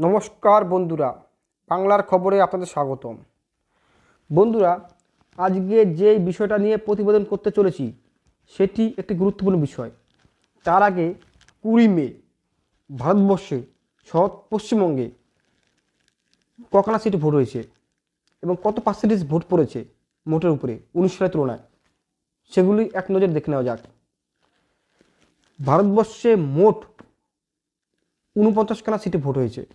নমস্কার বন্ধুরা, বাংলার খবরে আপনাদের স্বাগতম। বন্ধুরা, আজকে যে বিষয়টা নিয়ে প্রতিবেদন করতে চলেছি, সেটি একটি গুরুত্বপূর্ণ বিষয়। তার আগে কুড়ি মে, ভারতবর্ষে সহ পশ্চিমবঙ্গে কখানা সিটে ভোট হয়েছে এবং কত পার্সেন্টেজ ভোট পড়েছে মোটের উপরে, উনিশ সালের তুলনায়? সেগুলি এক নজর দেখে নেওয়া যাক। ভারতবর্ষে মোট ঊনপঞ্চাশ উনপঞ্চাশখানা সিটে ভোট হয়েছে।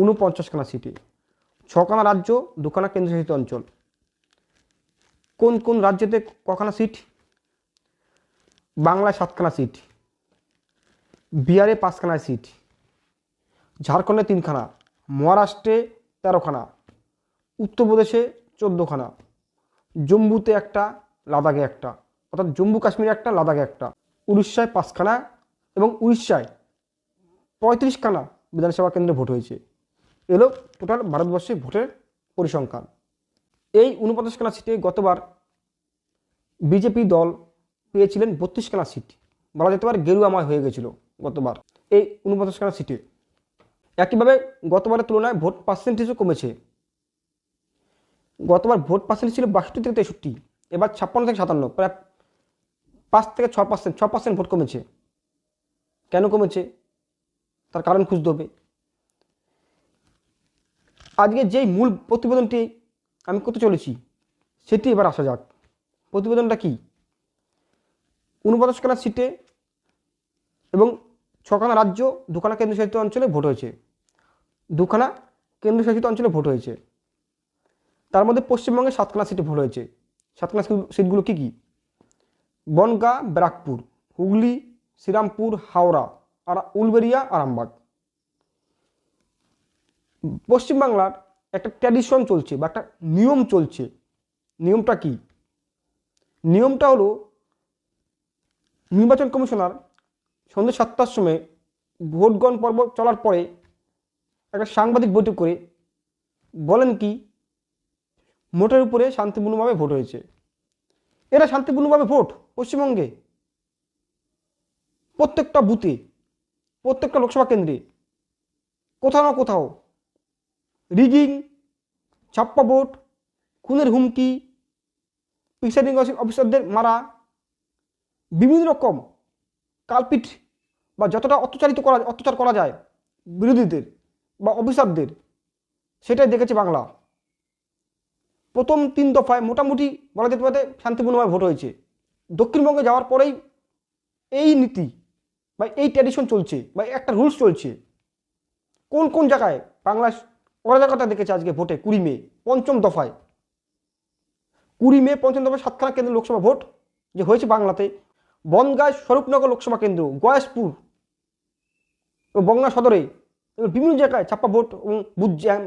উনপঞ্চাশখানা সিটে ছখানা রাজ্য, দুখানা কেন্দ্রশাসিত অঞ্চল। কোন কোন রাজ্যেতে কখানা সিট বাংলায় সাতখানা সিট বিহারে পাঁচখানা সিট ঝাড়খণ্ডে তিনখানা, মহারাষ্ট্রে তেরোখানা, উত্তরপ্রদেশে চোদ্দোখানা, জম্মুতে একটা, লাদাখে একটা, অর্থাৎ জম্মু কাশ্মীরে একটা, লাদাখে একটা, উড়িষ্যায় পাঁচখানা এবং উড়িষ্যায় পঁয়ত্রিশখানা বিধানসভা কেন্দ্রে ভোট হয়েছে। এলো টোটাল ভারতবর্ষে ভোটের পরিসংখ্যান। এই উনপঞ্চাশখানা সিটে গতবার বিজেপি দল পেয়েছিলেন বত্রিশখানা সিট। বলা যেতে পারে গেরুয়াময় হয়ে গেছিল গতবার এই উনপঞ্চাশখানা সিটে। একইভাবে গতবারের তুলনায় ভোট পার্সেন্টেজও কমেছে। গতবার ভোট পার্সেন্টেজ ছিল বাষট্টি থেকে তেষট্টি, এবার ছাপ্পান্ন থেকে সাতান্ন, প্রায় পাঁচ থেকে ছ পার্সেন্ট ছ পার্সেন্ট ভোট কমেছে। কেন কমেছে? তার কারণ খুঁজতে হবে। আজকে যেই মূল প্রতিবেদনটি আমি করতে চলেছি, সেটি এবার আসা যাক। প্রতিবেদনটা কি? উনপঞ্চাশখানা সিটে এবং ছখানা রাজ্য, দুখানা কেন্দ্রশাসিত অঞ্চলে ভোট হয়েছে। দুখানা কেন্দ্রশাসিত অঞ্চলে ভোট হয়েছে। তার মধ্যে পশ্চিমবঙ্গে সাতখানা সিটে ভোট হয়েছে। সাতখানা সিটগুলো কী কী? বনগাঁ ব্যারাকপুর হুগলি, শ্রীরামপুর, হাওড়া, আর উলবেরিয়া আরামবাগ। পশ্চিমবাংলার একটা ট্র্যাডিশন চলছে বা একটা নিয়ম চলছে। নিয়মটা কি? নিয়মটা হলো নির্বাচন কমিশনার সন্ধ্যে সাতটার সময় ভোট গ্রহণ পর্ব চলার পরে একটা সাংবাদিক বৈঠক করে বলেন কি ভোটের উপরে শান্তিপূর্ণভাবে ভোট হয়েছে। এরা শান্তিপূর্ণভাবে ভোট পশ্চিমবঙ্গে? প্রত্যেকটা বুথে, প্রত্যেকটা লোকসভা কেন্দ্রে, কোথাও না কোথাও। রিগিং ছাপ্পা ভোট খুনের হুমকি প্রিসাইডিং অফিসারদের মারা, বিভিন্ন রকম কালপিট বা যতটা অত্যাচারিত করা, অত্যাচার করা যায় বিরোধীদের বা অফিসারদের, সেটাই দেখেছে বাংলা। প্রথম তিন দফায় মোটামুটি বলা যেতে পারে শান্তিপূর্ণভাবে ভোট হয়েছে। দক্ষিণবঙ্গে যাওয়ার পরেই এই নীতি বা এই ট্র্যাডিশন চলছে বা একটা রুলস চলছে। কোন কোন জায়গায় বাংলা অরাজকতা দেখেছে আজকে ভোটে কুড়ি মে, পঞ্চম দফায়। কুড়ি মে, পঞ্চম দফায় সাতখানা কেন্দ্র লোকসভা ভোট, যে হয়েছে বাংলাতে। বনগাঁ স্বরূপনগর লোকসভা কেন্দ্র, গয়াসপুর ও বঙ্গা সদরে, এবং বিভিন্ন জায়গায় ছাপ্পা ভোট এবং বুথ জ্যাম,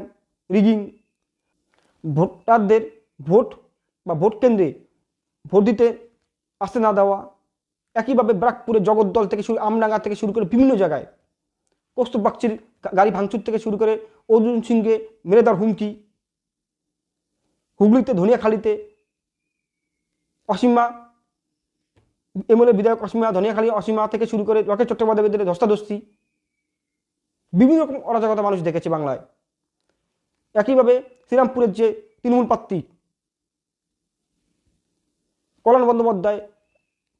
রিগিং। ভোটারদের ভোট বা ভোট কেন্দ্রে ভোট দিতে আসতে না দেওয়া, একইভাবে ব্রাকপুরে জগদ্দল থেকে শুরু, আমডাঙ্গা থেকে শুরু করে বিভিন্ন জায়গায় কৌস্তব বাগচির গাড়ি ভাঙচুর থেকে শুরু করে অর্জুন সিংকে মেরে দেওয়ার হুমকি, হুগলিতে ধনিয়াখালীতে অসীমা, এমএলএ বিধায়ক অসীমা ধনিয়াখালী অসীমা থেকে শুরু করে লকেট চট্টোপাধ্যায়দের ধস্তাধস্তি, বিভিন্ন রকম অরাজকতা মানুষ দেখেছে বাংলায়। একইভাবে শ্রীরামপুরের যে তৃণমূল প্রার্থী কল্যাণ বন্দ্যোপাধ্যায়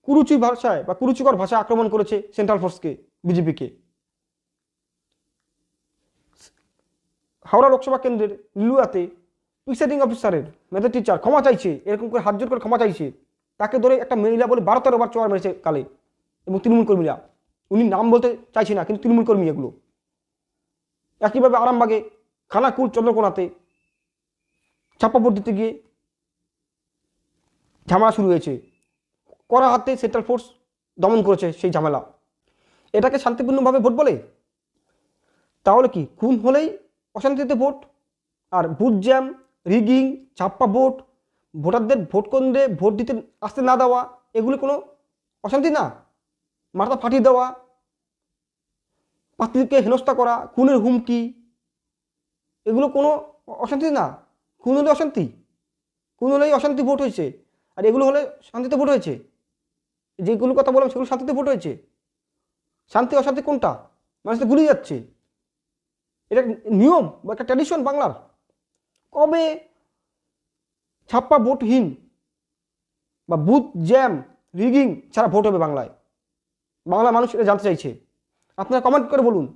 কুরুচি ভাষায় বা কুরুচিকর ভাষায় আক্রমণ করেছে সেন্ট্রাল ফোর্সকে বিজেপিকে হাওড়া লোকসভা কেন্দ্রের লিলুয়াতে প্রিসাইডিং অফিসারের মেধা টিচার ক্ষমা চাইছে, এরকম করে হাত করে ক্ষমা চাইছে, তাকে ধরে একটা মহিলা বলে বারো তেরো বার চোয়ার মেরেছে কালে এবং তৃণমূল কর্মীরা। উনি নাম বলতে চাইছে না, কিন্তু তৃণমূল কর্মী এগুলো। একইভাবে আরামবাগে খানাকুল চন্দ্রকোনাতে ছাপ্পাভোট দিতে গিয়ে ঝামেলা শুরু হয়েছে। করা হাতে সেন্ট্রাল ফোর্স দমন করেছে সেই ঝামেলা। এটাকে শান্তিপূর্ণভাবে ভোট বলে? তাহলে কি, খুন হলেই অশান্তিতে ভোট, আর বুথ জ্যাম, রিগিং ছাপ্পা ভোট, ভোটারদের ভোট কেন্দ্রে ভোট দিতে আসতে না দেওয়া, এগুলি কোনো অশান্তি না? মাথা ফাটিয়ে দেওয়া প্রার্থীকে হেনস্থা করা, খুনের হুমকি, এগুলো কোনো অশান্তি না? খুন হলে অশান্তি, খুন হলেই অশান্তি ভোট হয়েছে, আর এগুলো হলে শান্তিতে ভোট হয়েছে। যেগুলো কথা বললাম সেগুলো শান্তিতে ভোট হয়েছে। শান্তি, অশান্তি কোনটা? মানুষ তো গুলিয়ে যাচ্ছে। এটা নিয়ম বা একটা ট্র্যাডিশন বাংলার। কবে ছাপ্পা ভোটহীন বা বুথ জ্যাম রিগিং ছাড়া ভোট হবে বাংলায়? বাংলা মানুষ এটা জানতে চাইছে। আপনারা কমেন্ট করে বলুন,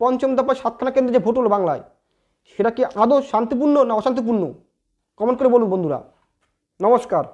পঞ্চম দফা সাতখানা কেন্দ্রে যে ভোট হলো বাংলায়, সেটা কি আদৌ শান্তিপূর্ণ না অশান্তিপূর্ণ? কমেন্ট করে বলুন বন্ধুরা। নমস্কার।